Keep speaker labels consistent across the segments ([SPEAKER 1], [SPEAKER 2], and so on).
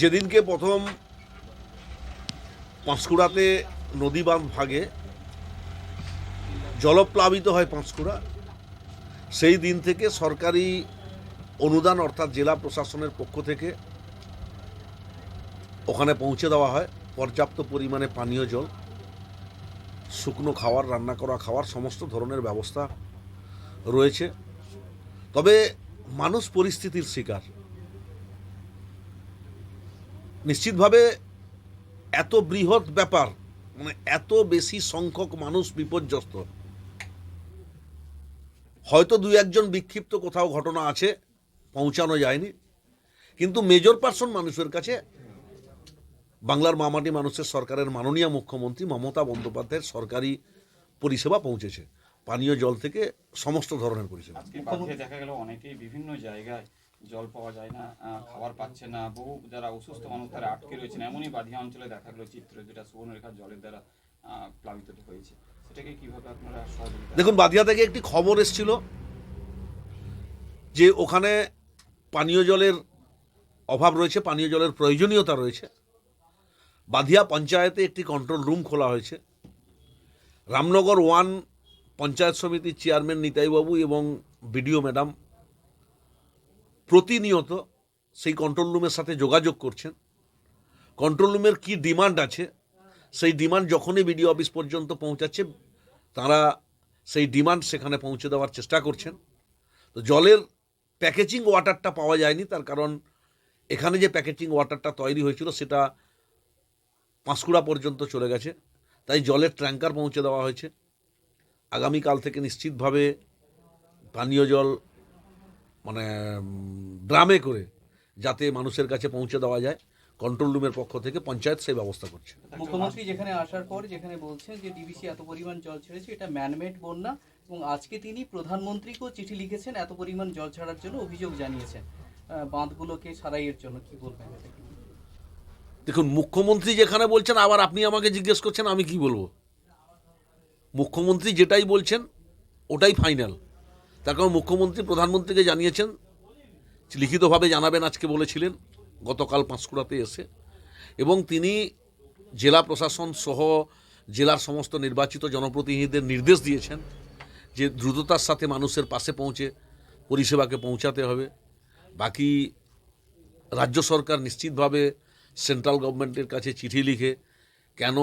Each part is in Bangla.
[SPEAKER 1] যেদিনকে প্রথম পাঁশকুড়াতে নদী বাঁধ ভাগে জলপ্লাবিত হয় পাঁশকুড়া, সেই দিন থেকে সরকারি অনুদান অর্থাৎ জেলা প্রশাসনের পক্ষ থেকে ওখানে পৌঁছে দেওয়া হয়। পর্যাপ্ত পরিমাণে পানীয় জল, শুকনো খাওয়ার, রান্না করা খাওয়ার, সমস্ত ধরনের ব্যবস্থা রয়েছে। তবে মানুষ পরিস্থিতির শিকার। নিশ্চিতভাবে এত বৃহৎ ব্যাপার মানে এত বেশি সংখ্যক মানুষ বিপর্যস্ত। হয়তো দুই একজন বিক্ষিপ্ত কোথাও ঘটনা আছে, পৌঁছানো যায়নি। কিন্তু মেজর পার্সন মানুষের কাছে বাংলার মামাটি মানুষের সরকারের মাননীয় মুখ্যমন্ত্রী মমতা বন্দ্যোপাধ্যায়ের সরকারি পরিষেবা পৌঁছেছে। পানীয় জল থেকে সমস্ত ধরনের পরিষেবা।
[SPEAKER 2] দেখা গেল অনেকেই বিভিন্ন জায়গায় জল পাওয়া যায় না খাবার পাচ্ছে না। বহু যারা অসুস্থ মানুষ তারা আটকে রয়েছেন। এমনই বাধিয়া অঞ্চলে দেখা গেল চিত্র যেটা সুবর্ণরেখার জলের দ্বারা প্লাবিত হয়েছে। সেটাকে কীভাবে আপনারা
[SPEAKER 1] দেখুন বাদিয়া থেকে একটি খবর এসেছিল যে ওখানে পানীয় জলের অভাব রয়েছে পানীয় জলের প্রয়োজনীয়তা রয়েছে। বাধিয়া পঞ্চায়েতে একটি কন্ট্রোল রুম খোলা হয়েছে। রামনগর ওয়ান পঞ্চায়েত সমিতির চেয়ারম্যান নিতাইবাবু এবং বিডিও ম্যাডাম প্রতিনিয়ত সেই কন্ট্রোল রুমের সাথে যোগাযোগ করছেন। কন্ট্রোল রুমের কী ডিমান্ড আছে? সেই ডিমান্ড যখনই বিডিও অফিস পর্যন্ত পৌঁছাচ্ছে, তারা সেই ডিমান্ড সেখানে পৌঁছে দেওয়ার চেষ্টা করছেন। তো জলের প্যাকেজিং ওয়াটারটা পাওয়া যায়নি, তার কারণ এখানে যে প্যাকেজিং ওয়াটারটা তৈরি হয়েছিল, সেটা পাঁশকুড়া পর্যন্ত চলে গেছে। তাই জলের ট্যাঙ্কার পৌঁছে দেওয়া হয়েছে। আগামীকাল থেকে নিশ্চিতভাবে পানীয় জল মানে ড্রামে করে যাতে মানুষের কাছে পৌঁছে দেওয়া যায় কন্ট্রোল রুমের পক্ষ থেকে পঞ্চায়েত সেই ব্যবস্থা করছে।
[SPEAKER 3] মুখ্যমন্ত্রী যেখানে আসার পর যেখানে বলছেন যে ডিবিসি এত পরিমাণ জল ছেড়েছে এটা ম্যানমেড বন্যা এবং আজকে তিনি প্রধানমন্ত্রীকেও চিঠি লিখেছেন এত পরিমাণ জল ছাড়ার জন্য অভিযোগ জানিয়েছেন। বাঁধগুলোকে সারাইয়ের জন্য কি বলবেন
[SPEAKER 1] দেখুন মুখ্যমন্ত্রী যেখানে বলছেন আবার আপনি আমাকে জিজ্ঞেস করছেন আমি কি বলব? মুখ্যমন্ত্রী যেটাই বলছেন ওটাই ফাইনাল কারণ মুখ্যমন্ত্রী, প্রধানমন্ত্রীকে জানিয়েছেন, লিখিতভাবে জানাবেন আজকে বলেছিলেন, গতকাল পাঁশকুড়াতে এসে। এবং তিনি জেলা প্রশাসন সহ জেলার সমস্ত নির্বাচিত জনপ্রতিনিধিদের নির্দেশ দিয়েছেন যে দ্রুততার সাথে মানুষের পাশে পৌঁছে, পরিষেবাকে পৌঁছাতে হবে। বাকি রাজ্য সরকার নিশ্চিতভাবে সেন্ট্রাল গভর্নমেন্টের কাছে চিঠি লিখে কেন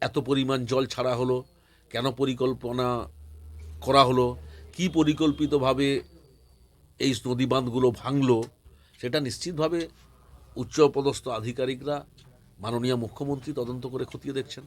[SPEAKER 1] এত পরিমাণ জল ছাড়া হলো, কেন পরিকল্পনা করা হলো কি পরিকল্পিতভাবে এই নদী বাঁধগুলো ভাঙলো, সেটা নিশ্চিতভাবে উচ্চপদস্থ আধিকারিকরা, মাননীয় মুখ্যমন্ত্রী তদন্ত করে খতিয়ে দেখছেন।